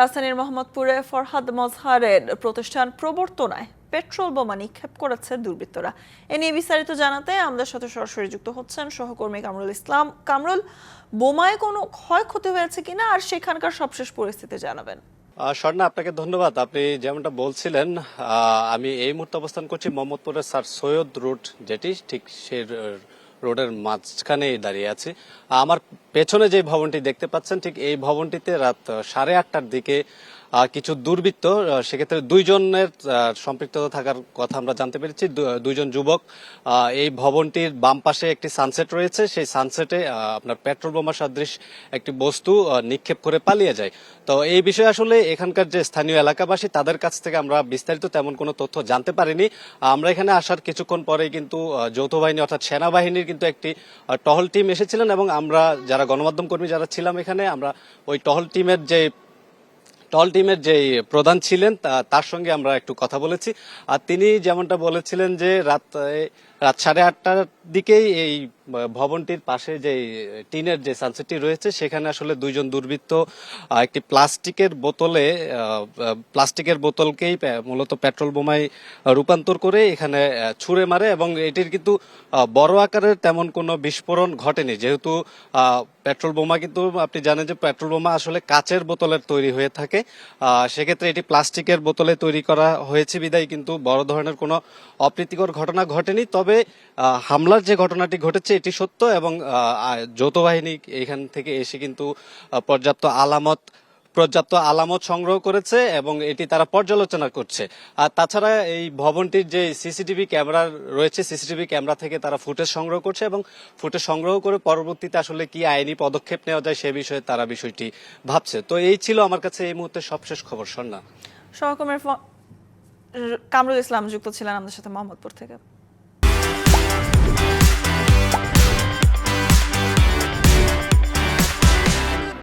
রাজধানীর মোহাম্মদপুরে ফরহাদ মজহারের প্রতিষ্ঠান প্রবর্তনায় পেট্রোল বোমা নিক্ষেপ করেছে দুর্বৃত্তরা। এ নিয়ে বিস্তারিত জানাতে আমাদের সাথে সরাসরি যুক্ত হচ্ছেন সহকর্মী কামরুল ইসলাম। কামরুল, বোমায় কোনো ক্ষয়ক্ষতি হয়েছে কিনা? আর সেখানকার সবশেষ পরিস্থিতি জানাবেন। স্বর্ণা, আপনাকে ধন্যবাদ। আপনি যেমনটা বলছিলেন আমি এই মুহূর্তে অবস্থান করছি মোহাম্মদপুরের স্যার সৈয়দ রোড, যেটি ঠিক সেই রোডের মাঝখানে দাঁড়িয়ে আছি। আমার পেছনে যে ভবনটি দেখতে পাচ্ছেন ঠিক এই ভবনটিতে রাত সাড়ে আটটার দিকে কিছু দুর্বৃত্ত সেক্ষেত্রে দুইজনের সম্পৃক্ততা থাকার কথা আমরা জানতে পেরেছি। দুইজন যুবক এই ভবনটির বাম পাশে একটি সানসেট রয়েছে। সেই সানসেটে আপনার পেট্রোল বোমা সদৃশ একটি বস্তু নিক্ষেপ করে পালিয়ে যায়। তো এই বিষয়ে আসলে এখানকার যে স্থানীয় এলাকাবাসী, তাদের কাছ থেকে আমরা বিস্তারিত তেমন কোনো তথ্য জানতে পারিনি। আমরা এখানে আসার কিছুক্ষণ পরেই কিন্তু যৌথ বাহিনী অর্থাৎ সেনাবাহিনীর কিন্তু একটি টহল টিম এসেছিলেন এবং আমরা যারা গণমাধ্যম কর্মী যারা ছিলাম এখানে, আমরা ওই টহল টিমের যে টল টিমের যে প্রধান ছিলেন তার সঙ্গে আমরা একটু কথা বলেছি। আর তিনি যেমনটা বলেছিলেন যে, রাত রাত সাড়ে আটটার দিকেই এই ভবনটির পাশে যে টিনের যে সানসেটটি রয়েছে, সেখানে আসলে দুইজন দুর্বৃত্ত একটি প্লাস্টিকের বোতলে প্লাস্টিকের বোতলকেই মূলত পেট্রোল বোমায় রূপান্তর করে এখানে ছুঁড়ে মারে এবং এটির কিন্তু বড় আকারের তেমন কোনো বিস্ফোরণ ঘটেনি। যেহেতু পেট্রোল বোমা কিন্তু, আপনি জানেন যে পেট্রোল বোমা আসলে কাচের বোতলের তৈরি হয়ে থাকে। সেক্ষেত্রে এটি প্লাস্টিকের বোতলে তৈরি করা হয়েছে বিদায়, কিন্তু বড় ধরনের কোনো অপ্রীতিকর ঘটনা ঘটেনি। তবে হামলার যে ঘটনাটি ঘটেছে এটি সত্য এবং যৌথ বাহিনী এখান থেকে এসে কিন্তু পর্যাপ্ত আলামত পর্যাপ্ত আলামত সংগ্রহ করেছে এবং এটি তারা পর্যালোচনা করছে। আর তাছাড়া এই ভবনটির যে সিসিটিভি ক্যামেরা রয়েছে, সিসিটিভি ক্যামেরা থেকে তারা ফুটেজ সংগ্রহ করছে এবং ফুটেজ সংগ্রহ করে পরবর্তীতে আসলে কি আইনি পদক্ষেপ নেওয়া যায় সে বিষয়ে তারা বিষয়টি ভাবছে। তো এই ছিল আমার কাছে এই মুহূর্তে সবশেষ খবর। শোনা সহকর্মী ফ- কামরুল ইসলাম যুক্ত ছিলেন আমাদের সাথে মোহাম্মদপুর থেকে।